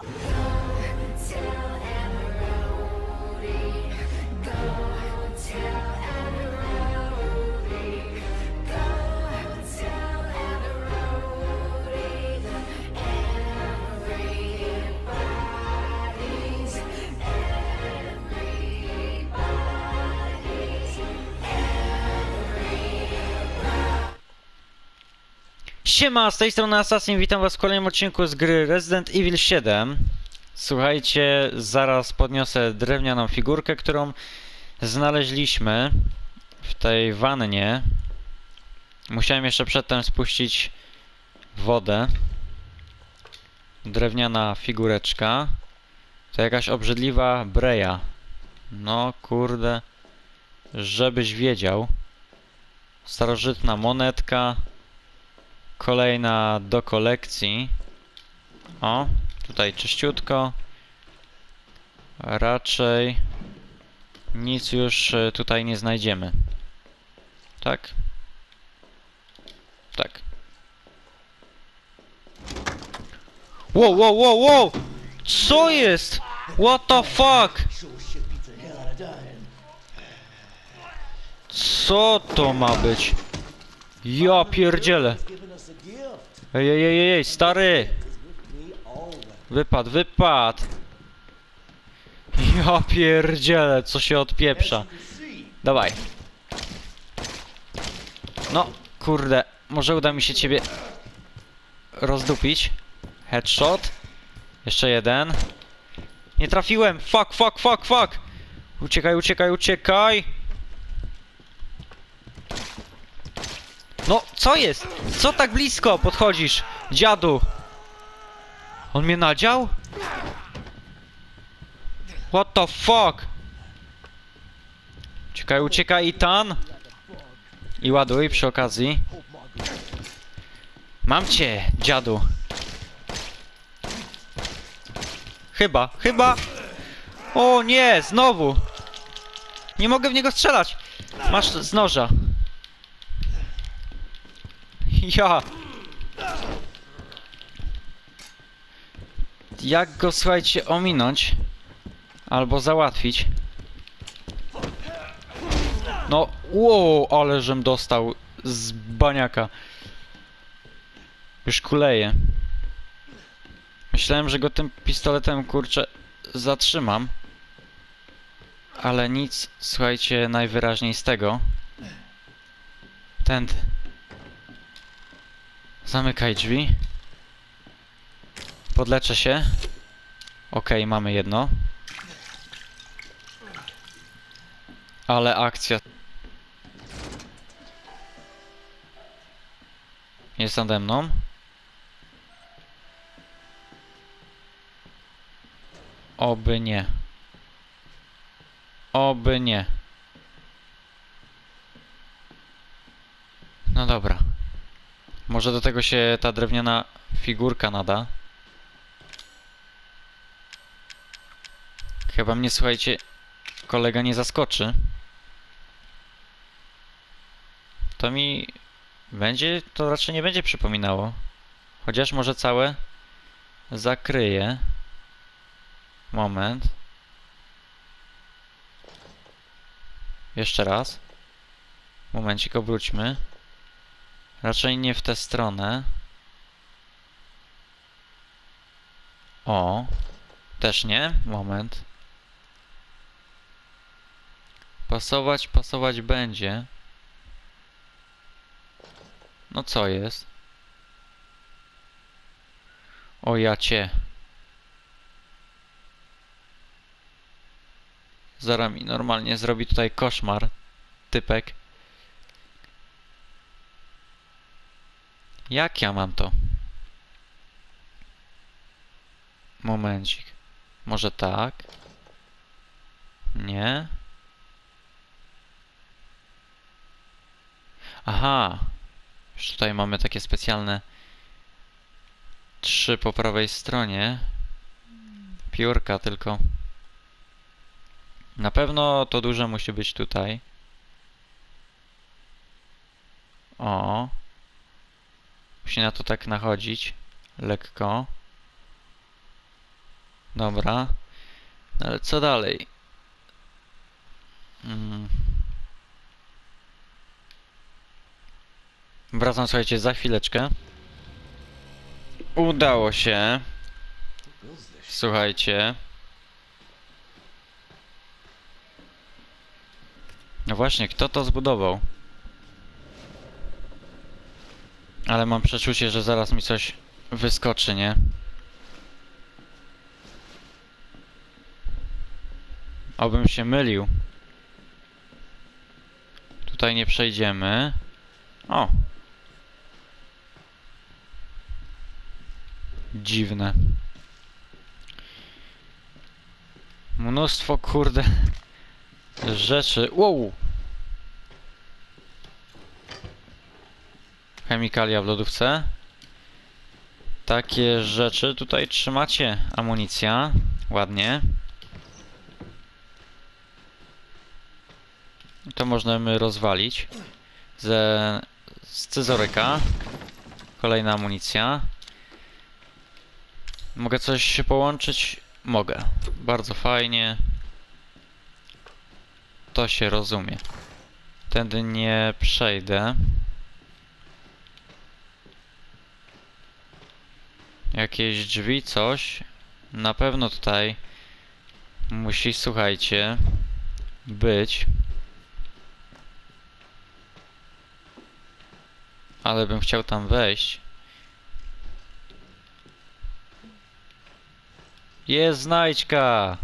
Tell Siema, z tej strony Assassin, witam was w kolejnym odcinku z gry Resident Evil 7. Słuchajcie, zaraz podniosę drewnianą figurkę, którą znaleźliśmy w tej wannie. Musiałem jeszcze przedtem spuścić wodę. Drewniana figureczka. To jakaś obrzydliwa breja. No kurde, żebyś wiedział. Starożytna monetka. Kolejna do kolekcji. O, tutaj czyściutko. Raczej nic już e, tutaj nie znajdziemy. Tak? Tak. Wow, wow, wow, wow! Co jest? What the fuck? Co to ma być? Ja pierdzielę. Ej, ej, ej, ej, stary! Wypad, wypad! Ja pierdzielę, co się odpieprza. Dawaj. No, kurde, może uda mi się ciebie rozdupić. Headshot. Jeszcze jeden. Nie trafiłem! Fuck, fuck, fuck, fuck! Uciekaj, uciekaj, uciekaj! No, co jest? Co tak blisko podchodzisz, dziadu? On mnie nadział? What the fuck? Uciekaj, uciekaj, Itan! I ładuj przy okazji. Mam cię, dziadu. Chyba, chyba. O nie, znowu. Nie mogę w niego strzelać. Masz z noża. Ja. Jak go, słuchajcie, ominąć? Albo załatwić? No, wow, ale żem dostał z baniaka. Już kuleje. Myślałem, że go tym pistoletem, kurczę, zatrzymam. Ale nic, słuchajcie, najwyraźniej z tego. Tędy. Zamykaj drzwi. Podleczę się. Okej, mamy jedno. Ale akcja. Jest nade mną. Oby nie. Oby nie. No dobra. Może do tego się ta drewniana figurka nada. Chyba mnie, słuchajcie, kolega nie zaskoczy. To mi będzie, to raczej nie będzie przypominało. Chociaż może całe zakryje. Moment. Jeszcze raz. Momencik, obróćmy. Raczej nie w tę stronę. O. Też nie. Moment. Pasować, pasować będzie. No co jest? O ja cię. Zara mi normalnie zrobi tutaj koszmar. Typek. Jak ja mam to? Momencik. Może tak? Nie? Aha. Już tutaj mamy takie specjalne trzy po prawej stronie. Piórka tylko. Na pewno to duże musi być tutaj. O. Musi na to tak nachodzić. Lekko. Dobra. No Ale co dalej? Mm. Wracam, słuchajcie, za chwileczkę. Udało się. Słuchajcie. No właśnie, kto to zbudował? Ale mam przeczucie, że zaraz mi coś wyskoczy, nie? Obym się mylił. Tutaj nie przejdziemy. O! Dziwne. Mnóstwo kurde rzeczy. Wow! Chemikalia w lodówce. Takie rzeczy. Tutaj trzymacie amunicja. Ładnie. To możemy rozwalić. Ze, z scyzoryka. Kolejna amunicja. Mogę coś się połączyć? Mogę. Bardzo fajnie. To się rozumie. Tędy nie przejdę. Jakieś drzwi, coś. Na pewno tutaj musi, słuchajcie, być. Ale bym chciał tam wejść. Jest znajdźka!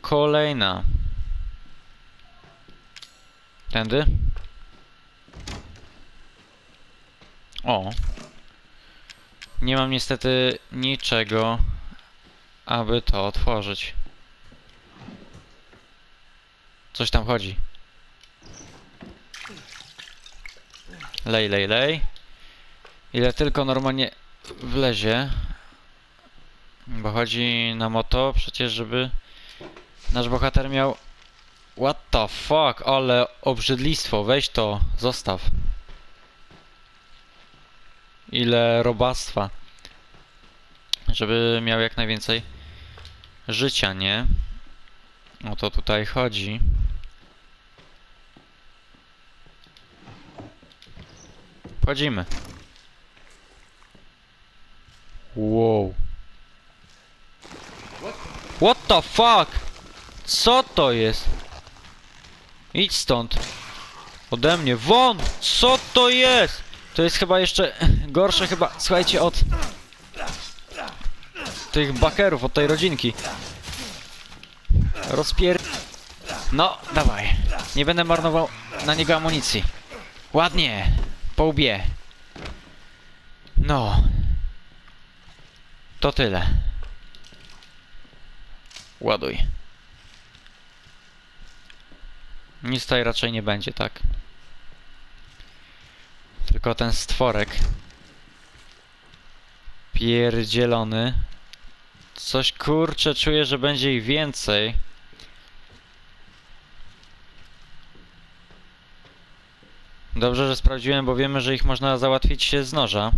Kolejna. Tędy? O. Nie mam niestety niczego, aby to otworzyć. Coś tam chodzi. Lej, lej, lej. Ile tylko normalnie wlezie. Bo chodzi nam o to przecież, żeby nasz bohater miał... What the fuck? Ale obrzydlistwo. Weź to. Zostaw. Ile robactwa. Żeby miał jak najwięcej życia, nie? O to tutaj chodzi. Wchodzimy. Wow. What the fuck? Co to jest? Idź stąd. Ode mnie. Won! Co to jest? To jest chyba jeszcze gorsze chyba, słuchajcie, od tych bakerów, od tej rodzinki. Rozpier... No, dawaj. Nie będę marnował na niego amunicji. Ładnie. Po łbie. No. To tyle. Ładuj. Nic tutaj raczej nie będzie, tak? Tylko ten stworek. Pierdzielony. Coś kurczę, czuję, że będzie ich więcej. Dobrze, że sprawdziłem, bo wiemy, że ich można załatwić się z noża.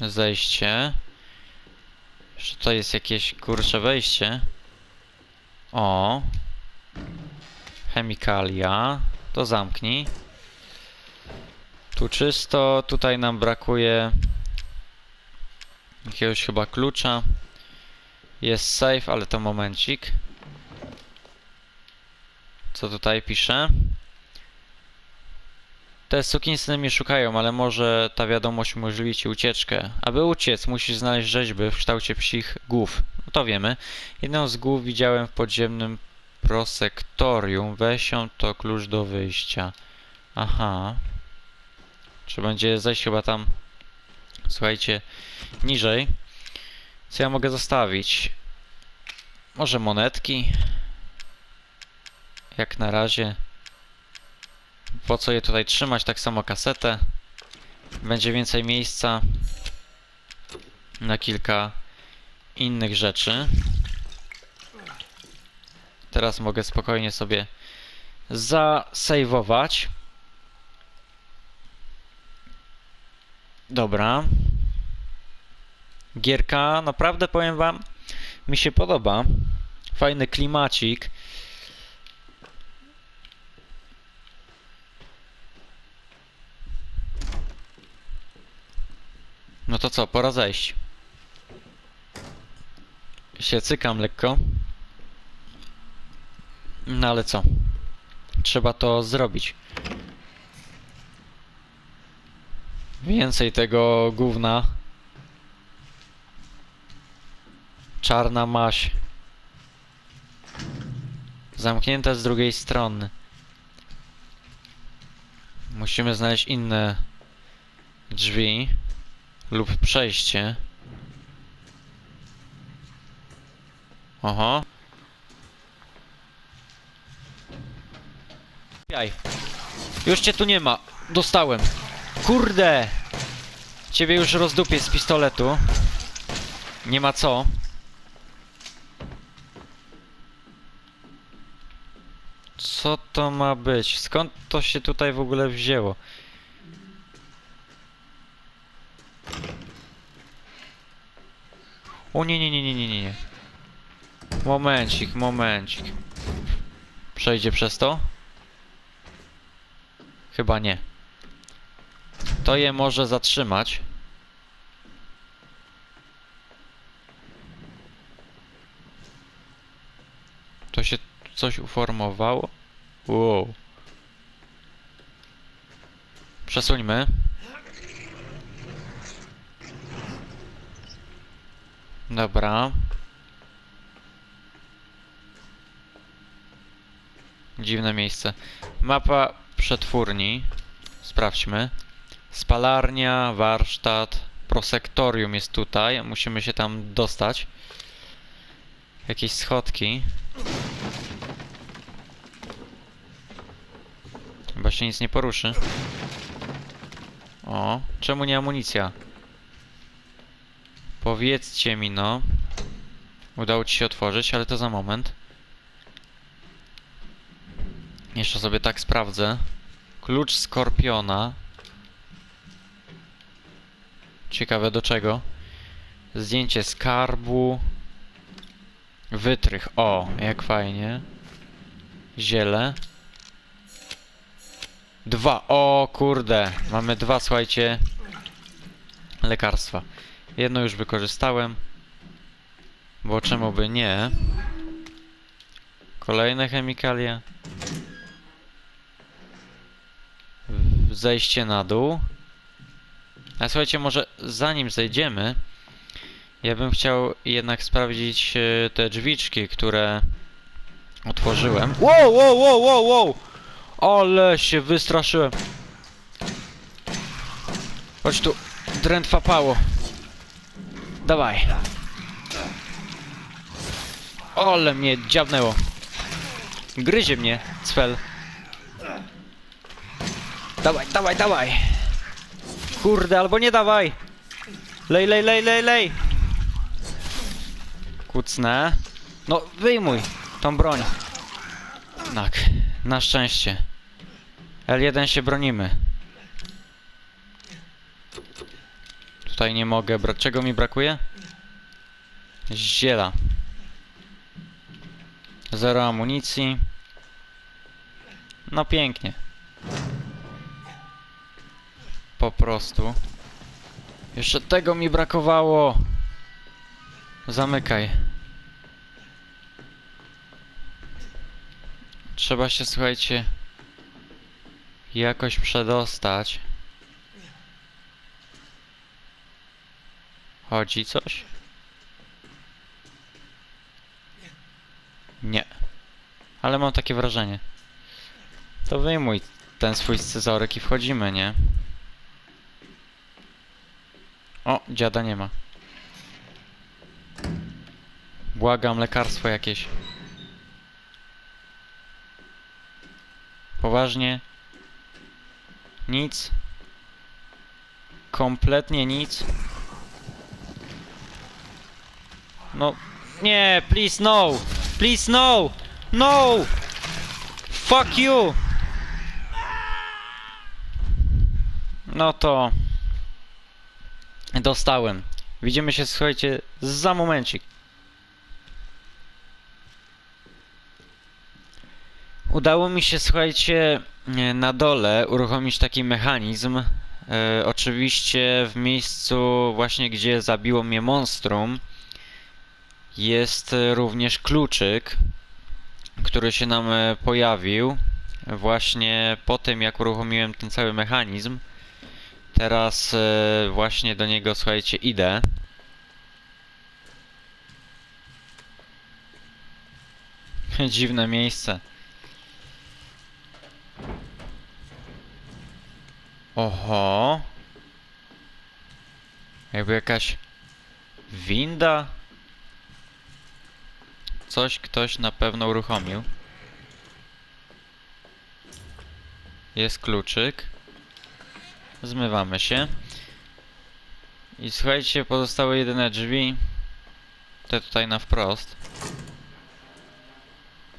Zejście. Jeszcze to jest jakieś kurcze wejście. O. Chemikalia. To zamknij. Tu czysto, tutaj nam brakuje jakiegoś chyba klucza. Jest safe, ale to momencik. Co tutaj pisze? Te sukinsyny mnie szukają, ale może ta wiadomość umożliwi ci ucieczkę. Aby uciec, musisz znaleźć rzeźby w kształcie psich głów. No to wiemy. Jedną z głów widziałem w podziemnym prosektorium. Weź ją, to klucz do wyjścia. Aha. Trzeba będzie zejść chyba tam, słuchajcie, niżej. Co ja mogę zostawić? Może monetki? Jak na razie. Po co je tutaj trzymać? Tak samo kasetę. Będzie więcej miejsca na kilka innych rzeczy. Teraz mogę spokojnie sobie zasejwować. Dobra. Gierka, naprawdę powiem wam, mi się podoba. Fajny klimacik. No to co, pora zejść. Się cykam lekko. No ale co? Trzeba to zrobić. Więcej tego gówna. Czarna maś. Zamknięte z drugiej strony. Musimy znaleźć inne drzwi lub przejście. Oho. Jaj. Już cię tu nie ma. Dostałem. Kurde! Ciebie już rozdupię z pistoletu. Nie ma co. Co to ma być? Skąd to się tutaj w ogóle wzięło? O nie, nie, nie, nie, nie, nie. Momencik, momencik. Przejdzie przez to? Chyba nie. To je może zatrzymać. To się coś uformowało? Wow. Przesuńmy. Dobra. Dziwne miejsce. Mapa przetwórni. Sprawdźmy. Spalarnia, warsztat, prosektorium jest tutaj. Musimy się tam dostać. Jakieś schodki. Chyba się nic nie poruszy. O, czemu nie amunicja? Powiedzcie mi no. Udało ci się otworzyć, ale to za moment. Jeszcze sobie tak sprawdzę. Klucz Skorpiona. Ciekawe do czego. Zdjęcie skarbu. Wytrych. O, jak fajnie. Ziele. Dwa. O, kurde. Mamy dwa, słuchajcie. Lekarstwa. Jedno już wykorzystałem. Bo czemu by nie? Kolejne chemikalia. Zejście na dół. A słuchajcie, może zanim zejdziemy, ja bym chciał jednak sprawdzić e, te drzwiczki, które otworzyłem. Wow, wow, wow, wow, wow! Ale się wystraszyłem. Chodź tu, drętwa pało. Dawaj. Ale mnie dziabnęło. Gryzie mnie, cfel. Dawaj, dawaj, dawaj. Kurde, albo nie dawaj. Lej, lej, lej, lej, lej. Kucnę. No, wyjmuj tą broń. Tak, na szczęście. L1 się bronimy. Tutaj nie mogę brać. Czego mi brakuje? Ziela. Zero amunicji. No pięknie. Po prostu. Jeszcze tego mi brakowało. Zamykaj. Trzeba się, słuchajcie, jakoś przedostać. Chodzi coś? Nie. Ale mam takie wrażenie. To wyjmuj ten swój scyzoryk i wchodzimy, nie? O, dziada nie ma. Błagam, lekarstwo jakieś. Poważnie? Nic? Kompletnie nic? No, nie, please no! Please no! No! Fuck you! No to... Dostałem. Widzimy się, słuchajcie, za momencik. Udało mi się, słuchajcie, e, na dole uruchomić taki mechanizm. E, oczywiście w miejscu właśnie, gdzie zabiło mnie monstrum jest również kluczyk, który się nam e, pojawił właśnie po tym, jak uruchomiłem ten cały mechanizm. Teraz e, właśnie do niego, słuchajcie, idę. Dziwne miejsce. Oho. Jakby jakaś winda. Coś ktoś na pewno uruchomił. Jest kluczyk. Zmywamy się. I słuchajcie, pozostały jedyne drzwi. Te tutaj na wprost.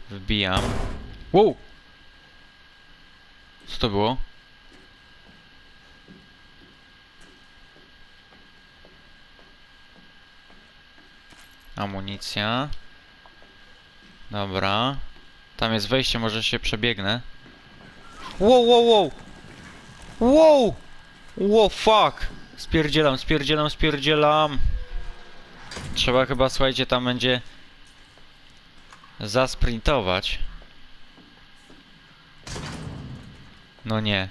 Wbijam. Wow! Co to było? Amunicja. Dobra. Tam jest wejście, może się przebiegnę. Wow, wow, wow! Wow! Wow, fuck! Spierdzielam, spierdzielam, spierdzielam. Trzeba chyba, słuchajcie, tam będzie zasprintować. No nie.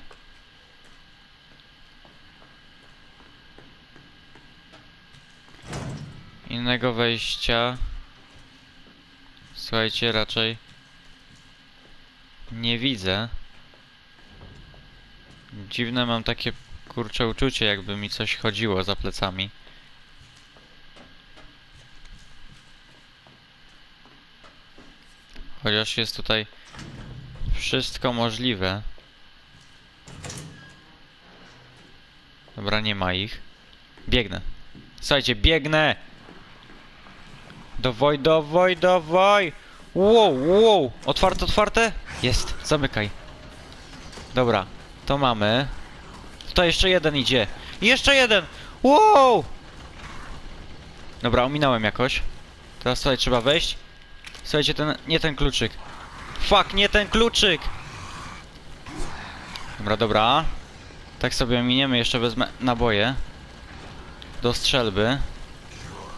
Innego wejścia. Słuchajcie, raczej nie widzę. Dziwne mam takie kurcze uczucie, jakby mi coś chodziło za plecami. Chociaż jest tutaj wszystko możliwe. Dobra, nie ma ich. Biegnę. Słuchajcie, biegnę! Dawaj, dawaj, dawaj! Wow, wow! Otwarte, otwarte? Jest, zamykaj. Dobra, to mamy. Tutaj jeszcze jeden idzie. Jeszcze jeden! Wow! Dobra, ominąłem jakoś. Teraz tutaj trzeba wejść. Słuchajcie, ten, nie ten kluczyk. Fuck, nie ten kluczyk! Dobra, dobra. Tak sobie ominiemy, jeszcze wezmę naboje. Do strzelby.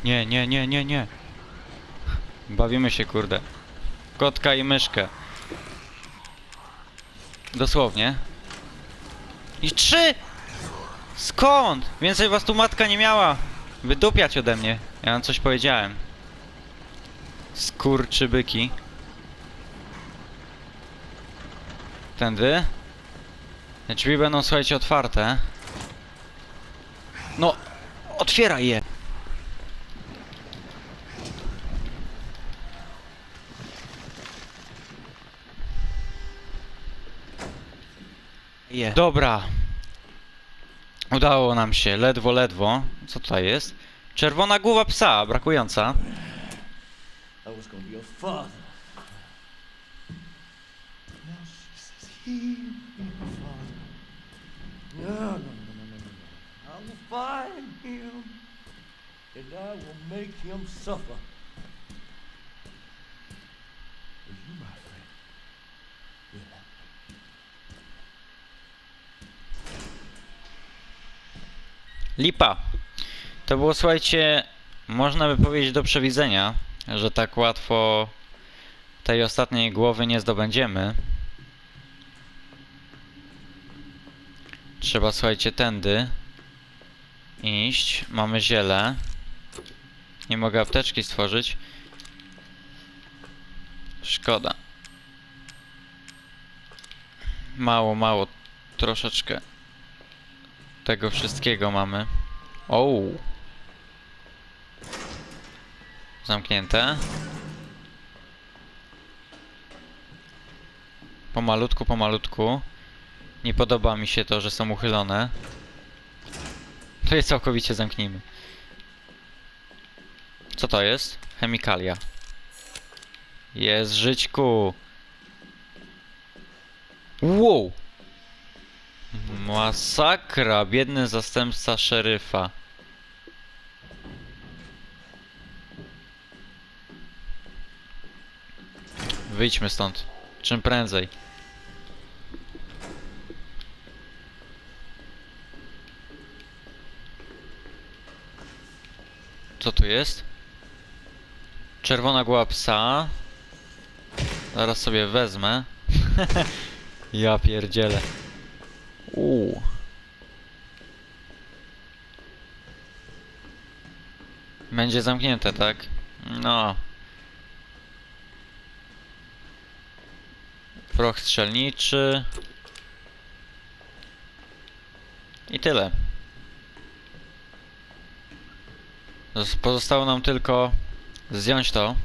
Nie, nie, nie, nie, nie. Bawimy się, kurde. Kotka i myszkę. Dosłownie. I trzy! Skąd? Więcej was tu matka nie miała. Wydupiać ode mnie. Ja wam coś powiedziałem. Skurczybyki. Tędy. Te drzwi będą, słuchajcie, otwarte. No, otwieraj je. Je. Dobra. Udało nam się, ledwo, ledwo. Co tutaj jest? Czerwona głowa psa, brakująca. I was gonna be your father. Now she says he will be my father. No, no, no, no, no, no, no. I will find him and I will make him suffer. But you, my friend, will help me. Lipa. To było, słuchajcie, można by powiedzieć do przewidzenia, że tak łatwo tej ostatniej głowy nie zdobędziemy. Trzeba, słuchajcie, tędy iść. Mamy ziele. Nie mogę apteczki stworzyć. Szkoda. Mało, mało. Troszeczkę tego wszystkiego mamy. O. Zamknięte. Pomalutku, pomalutku. Nie podoba mi się to, że są uchylone. To je całkowicie zamknijmy. Co to jest? Chemikalia. Jest żyćku. Wow. Masakra, biedny zastępca szeryfa. Wyjdźmy stąd. Czym prędzej. Co tu jest? Czerwona głowa psa. Zaraz sobie wezmę. ja pierdzielę. Uuu. Będzie zamknięte, tak? No. Proch strzelniczy. I tyle. Zos- Pozostało nam tylko zdjąć to.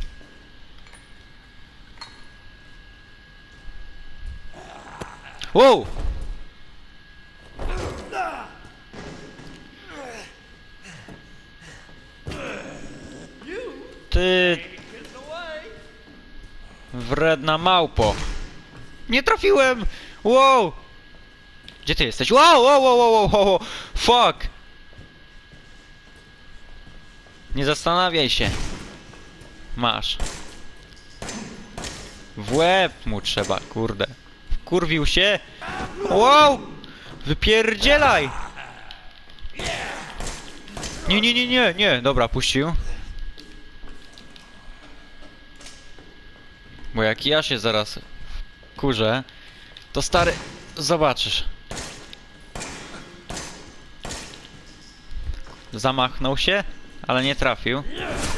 Wow! Ty! Wredna małpo. Nie trafiłem! Wow! Gdzie ty jesteś? Wow, wow, wow, wow, wow, wow. Fuck! Nie zastanawiaj się. Masz. W łeb mu trzeba, kurde. Kurwił się. Wow! Wypierdzielaj! Nie, nie, nie, nie, nie. Dobra, puścił. Bo jak ja się zaraz kurzę, to stary, zobaczysz. Zamachnął się, ale nie trafił.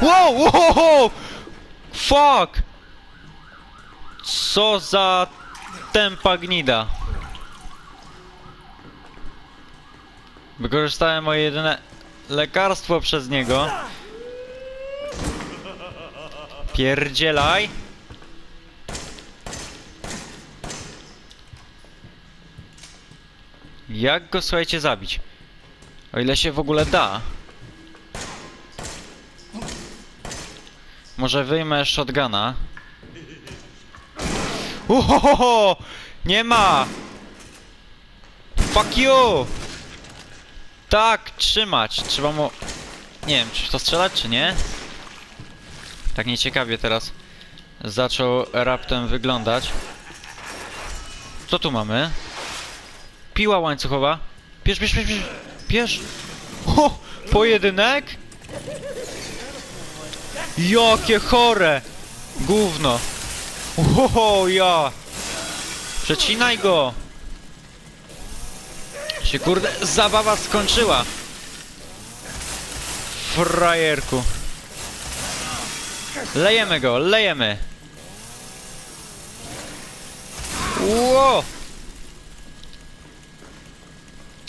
Wow, wow, wow! Fuck! Co za tempa gnida. Wykorzystałem moje jedyne lekarstwo przez niego. Pierdzielaj. Jak go słuchajcie zabić? O ile się w ogóle da. Może wyjmę shotguna. Uhohoho! Nie ma! Fuck you! Tak, trzymać. Trzeba mu... Nie wiem, czy to strzelać, czy nie? Tak nieciekawie teraz zaczął raptem wyglądać. Co tu mamy? Piła łańcuchowa. Bierz, bierz, bierz, bierz. Bierz. O, pojedynek? Jakie chore. Gówno. Oho, ja. Przecinaj go. Się kurde, zabawa skończyła. Frajerku. Lejemy go, lejemy. Ło!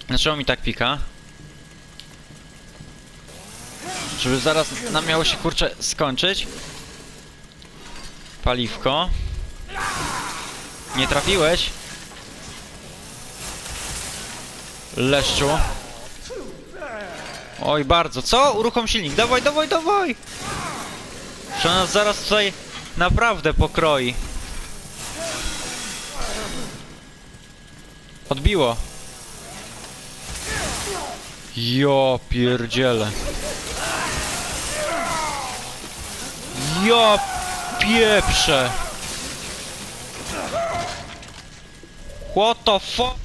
Dlaczego mi tak pika? Żeby zaraz nam miało się kurczę skończyć. Paliwko. Nie trafiłeś. Leszczu. Oj, bardzo. Co? Uruchom silnik. Dawaj, dawaj, dawaj! Że nas zaraz tutaj naprawdę pokroi. Odbiło. Jo pierdziele. Ja pieprze. What the fuck?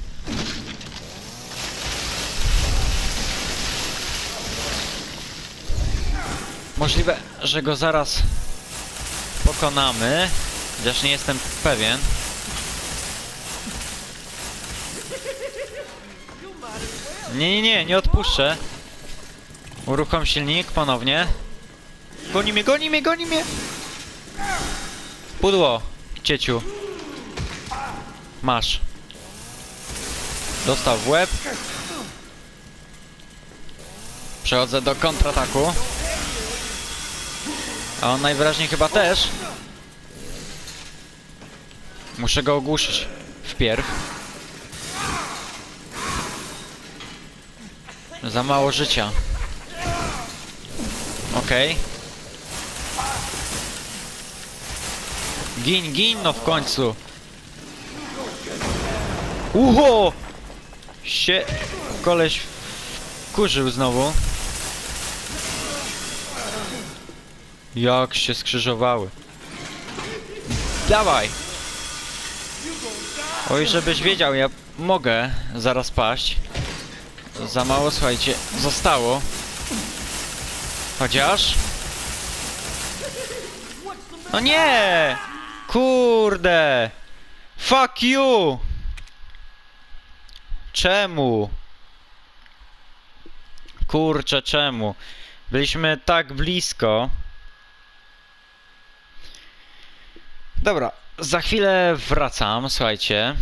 Możliwe, że go zaraz pokonamy, chociaż nie jestem pewien. Nie, nie, nie, nie odpuszczę. Uruchom silnik ponownie. Goni mnie, goni mnie, goni mnie! Pudło, cieciu. Masz. Dostał w łeb. Przechodzę do kontrataku. A on najwyraźniej chyba też. Muszę go ogłuszyć. Wpierw. Za mało życia. Okej. Gin, gin no w końcu. Uho! Się koleś kurzył znowu. Jak się skrzyżowały. Dawaj! Oj, żebyś wiedział, ja mogę zaraz paść. Za mało, słuchajcie, zostało. Chociaż... No nie! Kurde! Fuck you! Czemu? Kurczę, czemu? Byliśmy tak blisko. Dobra, za chwilę wracam, słuchajcie.